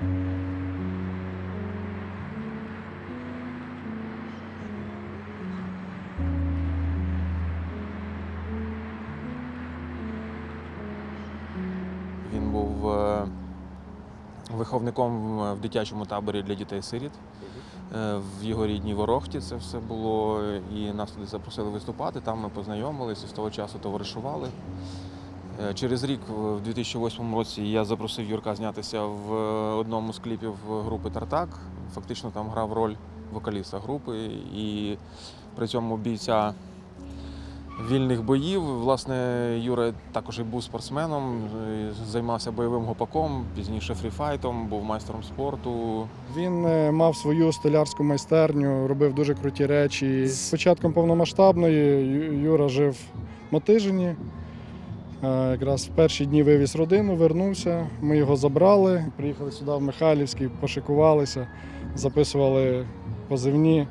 Він був е, виховником в дитячому таборі для дітей-сиріт. Е, В його рідній Ворохті це все було, і нас туди запросили виступати. Там ми познайомилися, з того часу товаришували. Е, Через рік, в 2008 році, я запросив Юрка знятися в одному з кліпів групи Тартак. Фактично там грав роль вокаліста групи, і при цьому бійця вільних боїв. Власне, Юра також і був спортсменом, е, займався бойовим гопаком, пізніше фріфайтом, був майстром спорту. Він е, мав свою столярську майстерню, робив дуже круті речі. З початком повномасштабної Юра жив в Мотижині. Е, Якраз в перші дні вивіз родину, вернувся. Ми його забрали. Приїхали сюди в Михайлівський, пошикувалися, записували позивні.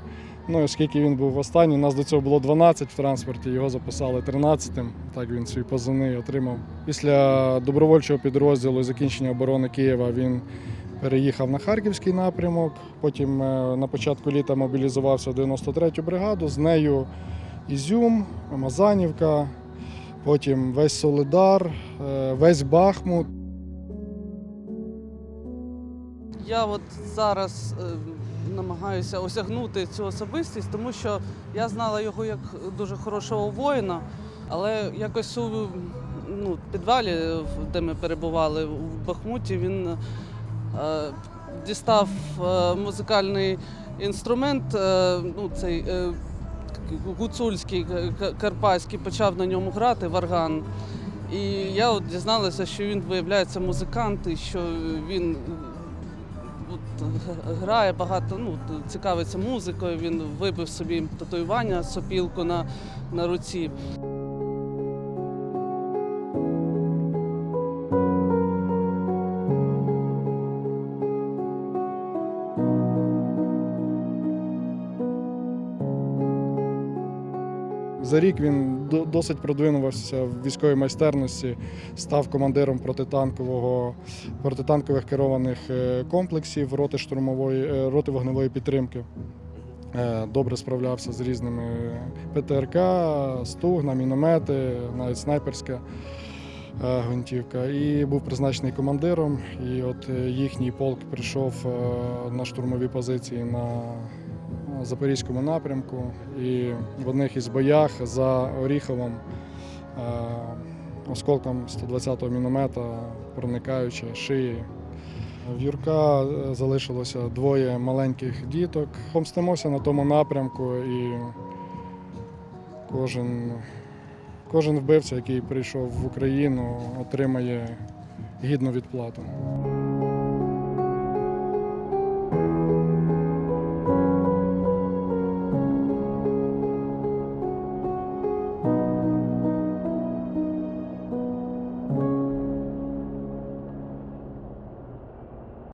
Ну, оскільки він був останній, нас до цього було 12 в транспорті, його записали 13-тим. Так він свій позивний отримав. Після добровольчого підрозділу і закінчення оборони Києва він переїхав на Харківський напрямок. Потім е, на початку літа мобілізувався в 93-ю бригаду. З нею Ізюм, Мазанівка, потім весь Солидар, е, весь Бахмут. Я от зараз е, намагаюся осягнути цю особистість, тому що я знала його як дуже хорошого воїна, але якось у ну, підвалі, де ми перебували в Бахмуті, він е, дістав музикальний інструмент, ну, цей гуцульський, карпатський, почав на ньому грати варган. І я от дізналася, що він виявляється музикант, і що він от, грає багато, ну, цікавиться музикою. Він вибив собі татуювання, сопілку на, на руці. За рік він до- досить продвинувався в військовій майстерності, став командиром протитанкового, протитанкових керованих е, комплексів роти штурмової, е, роти вогневої підтримки. Е, Добре справлявся з різними ПТРК, стугна, міномети, навіть снайперська гвинтівка. І був призначений командиром. І от їхній полк прийшов на штурмові позиції на Запорізькому напрямку. І в одних із боях за Оріховом е, осколком 120-го міномета, проникаючи шиї. В Юрка е, залишилося двоє маленьких діток. Помстимося на тому напрямку і кожен, кожен вбивця, який прийшов в Україну, отримає гідну відплату.